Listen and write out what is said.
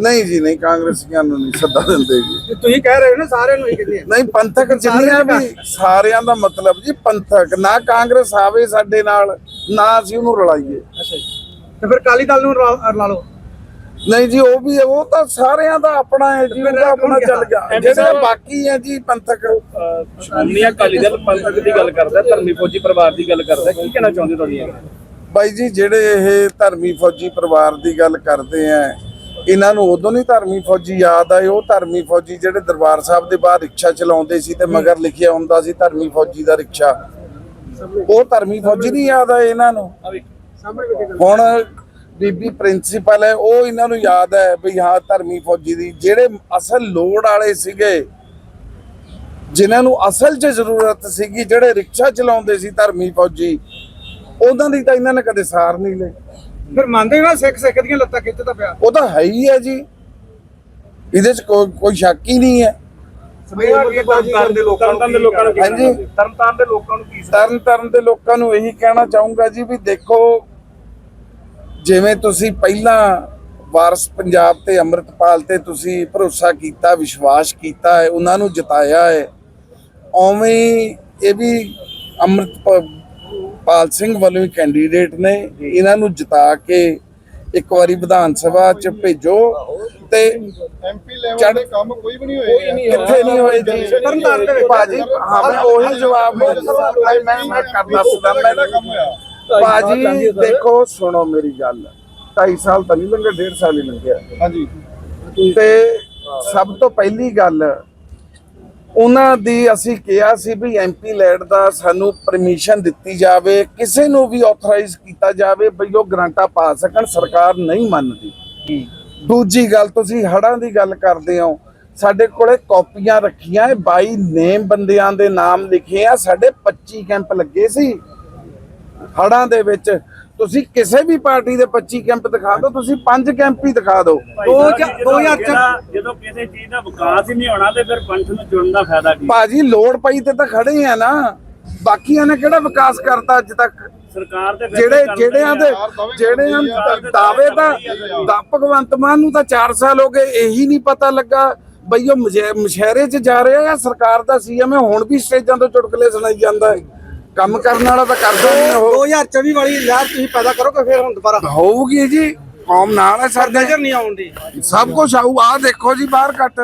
ਨਹੀਂ ਜੀ ਨਹੀਂ ਕਾਂਗਰਸੀਆਂ ਨੂੰ ਨਹੀਂ ਸੱਦਾ ਦਿੰਦੇ ਜੀ। ਤੁਸੀਂ ਕਹਿ ਰਹੇ ਹੋ ਨਾ ਸਾਰਿਆਂ ਨੂੰ ਹੀ ਕਹਿੰਦੇ ਨਹੀਂ ਪੰਥਕ ਜਿੰਨੀਆਂ ਵੀ ਸਾਰਿਆਂ ਦਾ ਮਤਲਬ ਜੀ ਪੰਥਕ ਨਾ ਕਾਂਗਰਸ ਆਵੇ ਸਾਡੇ ਨਾਲ ਨਾ ਅਸੀਂ ਉਹਨੂੰ ਰਲਾਈਏ। ਅੱਛਾ ਜੀ। ਤੇ ਫਿਰ ਕਾਲੀ ਦਲ ਨੂੰ ਰਲਾ ਲਾ ਲਓ। ਨਹੀਂ ਜੀ ਉਹ ਵੀ ਉਹ ਤਾਂ ਸਾਰਿਆਂ ਦਾ ਆਪਣਾ ਹੈ ਜੀ ਉਹਦਾ ਆਪਣਾ ਚੱਲ ਗਿਆ। ਜਿਹੜੇ ਬਾਕੀ ਹੈ ਜੀ ਪੰਥਕ। ਸ਼੍ਰੋਮਣੀ ਅਕਾਲੀ ਦਲ ਪੰਥਕ ਦੀ ਗੱਲ ਕਰਦਾ ਧਰਮੀ ਫੌਜੀ ਪਰਿਵਾਰ ਦੀ ਗੱਲ ਕਰਦਾ ਕੀ ਕਹਿਣਾ ਚਾਹੁੰਦੇ ਤੁਹਾਡੀ ਬਾਈ ਜੀ ਜਿਹੜੇ ਇਹ ਧਰਮੀ ਫੌਜੀ ਪਰਿਵਾਰ ਦੀ ਗੱਲ ਕਰਦੇ ਆ ਇਹਨਾਂ ਨੂੰ ਉਦੋਂ ਨਹੀਂ ਧਰਮੀ ਫੌਜੀ ਯਾਦ ਆਏ ਉਹ ਧਰਮੀ ਫੌਜੀ ਜਿਹੜੇ ਦਰਬਾਰ ਸਾਹਿਬ ਦੇ ਬਾਹਰ ਰਿਕਸ਼ਾ ਚਲਾਉਂਦੇ ਸੀ ਤੇ ਮਗਰ ਲਿਖਿਆ ਹੁੰਦਾ ਸੀ ਧਰਮੀ ਫੌਜੀ ਦਾ ਰਿਕਸ਼ਾ। ਉਹ ਧਰਮੀ ਫੌਜੀ ਨਹੀਂ ਯਾਦ ਆਏ ਇਹਨਾਂ ਨੂੰ। ਹੁਣ ਬੀਬੀ ਪ੍ਰਿੰਸੀਪਲ ਹੈ ਉਹ ਇਹਨਾਂ ਨੂੰ ਯਾਦ ਹੈ ਵੀ ਹਾਂ ਧਰਮੀ ਫੌਜੀ ਦੀ ਜਿਹੜੇ ਅਸਲ ਲੋੜ ਵਾਲੇ ਸੀਗੇ ਜਿਨ੍ਹਾਂ ਨੂੰ ਅਸਲ 'ਚ ਜ਼ਰੂਰਤ ਸੀਗੀ ਜਿਹੜੇ ਰਿਕਸ਼ਾ ਚਲਾਉਂਦੇ ਸੀ ਧਰਮੀ ਫੌਜੀ ਉਹਨਾਂ ਦੀ ਤਾਂ ਇਹਨਾਂ ਨੇ ਕਦੇ ਸਾਰ ਨਹੀਂ ਲਈ। ਫਿਰ ਮੰਨਦੇ ਨਾ ਸਿੱਖ ਸਿੱਖ ਦੀਆਂ ਲੱਤਾਂ ਖਿੱਚਦਾ ਪਿਆ ਉਹ ਤਾਂ ਹੈ ਹੀ ਹੈ ਜੀ ਇਹਦੇ 'ਚ ਕੋਈ ਕੋਈ ਸ਼ੱਕ ਹੀ ਨਹੀਂ ਹੈ ਤਰਨਤਾਰਨ ਦੇ ਲੋਕਾਂ ਨੂੰ ਕੀ ਕਹਿਣਾ ਚਾਹੁੰਦੇ? ਹਾਂਜੀ। ਤਰਨਤਾਰਨ ਦੇ ਲੋਕਾਂ ਨੂੰ ਕੀ ਤਰਨ ਤਰਨ ਦੇ ਲੋਕਾਂ ਨੂੰ ਇਹੀ ਕਹਿਣਾ ਚਾਹੂੰਗਾ ਜੀ ਵੀ ਦੇਖੋ ਜਿਵੇਂ ਤੁਸੀਂ ਪਹਿਲਾਂ ਵਾਰਸ ਪੰਜਾਬ ਤੇ ਅੰਮ੍ਰਿਤਪਾਲ ਤੇ ਤੁਸੀਂ ਭਰੋਸਾ ਕੀਤਾ ਵਿਸ਼ਵਾਸ ਕੀਤਾ ਹੈ ਉਹਨਾਂ ਨੂੰ ਜਿਤਾਇਆ ਹੈ ਉਵੇਂ ਹੀ ਇਹ ਵੀ ਅੰਮ੍ਰਿਤਪਾਲ ਸਿੰਘ ਵੱਲੋਂ ਹੀ ਕੈਂਡੀਡੇਟ ਨੇ ਇਹਨਾਂ ਨੂੰ ਜਿਤਾ ਕੇ ਇੱਕ ਵਾਰੀ ਵਿਧਾਨ ਸਭਾ ਚ ਭੇਜੋ ਤੇ ਐਮਪੀ ਲੈਵਲ ਦੇ ਕੰਮ ਕੋਈ ਵੀ ਨਹੀਂ ਹੋਏ ਕਿੱਥੇ ਨਹੀਂ ਹੋਏ ਜੀ? ਤਰਨਤਾਰਨ ਦੇ ਭਾਜੀ ਹਾਂ ਮੈਂ ਉਹੀ ਜਵਾਬ ਮੈਂ ਮੈਂ ਮੈਂ ਕਰਦਾ ਸੁਣਾ ਮੈਂ ਕੰਮ ਹੋਇਆ। ਭਾਜੀ ਦੇਖੋ ਸੁਣੋ ਮੇਰੀ ਗੱਲ। 2.5 ਸਾਲ ਤਾਂ ਨਹੀਂ ਲੰਘੇ 1.5 ਸਾਲ ਹੀ ਲੰਘਿਆ ਹਾਂਜੀ। ਤੇ ਸਭ ਤੋਂ ਪਹਿਲੀ ਗੱਲ ਉਹਨਾਂ ਦੀ ਅਸੀਂ ਕਿਹਾ ਸੀ ਵੀ ਐਮਪੀ ਲੈਡ ਦਾ ਸਾਨੂੰ ਪਰਮਿਸ਼ਨ ਦਿੱਤੀ ਜਾਵੇ ਕਿਸੇ ਨੂੰ ਵੀ ਆਥੋਰਾਈਜ਼ ਕੀਤਾ ਜਾਵੇ ਬਈ ਉਹ ਗ੍ਰਾਂਟਾਂ ਪਾ ਸਕਣ ਸਰਕਾਰ ਨਹੀਂ ਮੰਨਦੀ। ਦੂਜੀ ਗੱਲ ਤੁਸੀਂ ਹੜਾਂ ਦੀ ਗੱਲ ਕਰਦੇ ਹੋ ਸਾਡੇ ਕੋਲੇ ਕਾਪੀਆਂ ਰੱਖੀਆਂ ਹੈ 22 ਨੇਮ ਬੰਦਿਆਂ ਦੇ ਨਾਮ ਲਿਖੇ ਆ ਸਾਡੇ 25 ਕੈਂਪ ਲੱਗੇ ਸੀ। ਹੜਾਂ ਦੇ ਵਿੱਚ ਤੁਸੀਂ ਕਿਸੇ ਵੀ ਪਾਰਟੀ ਦੇ 25 ਕੈਂਪ ਦਿਖਾ ਦਿਓ ਤੁਸੀਂ 5 ਕੈਂਪ ਹੀ ਦਿਖਾ ਦਿਓ। ਦੋ ਹਜ਼ਾਰ- ਦੋ ਹਜ਼ਾਰ ਚ- ਜਿਹੜਾ- ਜਦੋਂ ਕਿਸੇ ਚੀਜ਼ ਦਾ ਵਿਕਾਸ ਹੀ ਨਹੀਂ ਹੋਣਾ ਤੇ ਫਿਰ ਪੰਥ ਨੂੰ ਜੁੜਨ ਦਾ ਫਾਇਦਾ ਕੀ? ਭਾਜੀ ਲੋੜ ਪਈ ਤੇ ਤਾਂ ਖੜੇ ਆ ਨਾ। ਬਾਕੀਆਂ ਨੇ ਕਿਹੜਾ ਵਿਕਾਸ ਕਰਤਾ ਅੱਜ ਤੱਕ? ਸਰਕਾਰ ਦੇ ਜਿਹੜੇ ਜਿਹੜਿਆਂ ਦੇ ਜਿਹੜਿਆਂ ਦਾਅਵੇ ਤਾਂ ਦਾ ਭਗਵੰਤ ਮਾਨ ਨੂੰ ਤਾਂ 4 ਸਾਲ ਹੋ ਗਏ ਇਹੀ ਨਹੀਂ ਪਤਾ ਲੱਗਾ। ਬਈ ਉਹ ਮਸ਼ਹਿਰੇ 'ਚ ਜਾ ਰਿਹਾ ਜਾਂ ਸਰਕਾਰ ਦਾ ਸੀਐਮ ਹੈ ਹੁਣ ਵੀ ਸਟੇਜਾਂ ਤੋਂ ਚੁਟਕਲੇ ਸੁਣਾਈ ਜਾਂਦਾ ਹੈ। ਕੰਮ ਕਰਨ ਵਾਲਾ ਤਾਂ ਕਰਦਾ ਨਹੀਂ ਉਹ। 2024 ਵਾਲੀ ਲਹਿਰ ਤੁਸੀਂ ਪੈਦਾ ਕਰੋਗੇ ਫਿਰ ਹੁਣ ਦੁਬਾਰਾ। ਹੋਊਗੀ ਜੀ ਕੌਮ ਨਾਲ ਹੈ ਸਾਡੇ। ਨਜ਼ਰ ਨਹੀਂ ਆਉਂਦੀ। ਸਭ ਕੁਝ ਆਊ ਆ ਦੇਖੋ ਜੀ ਬਾਹਰ ਕੱਟ।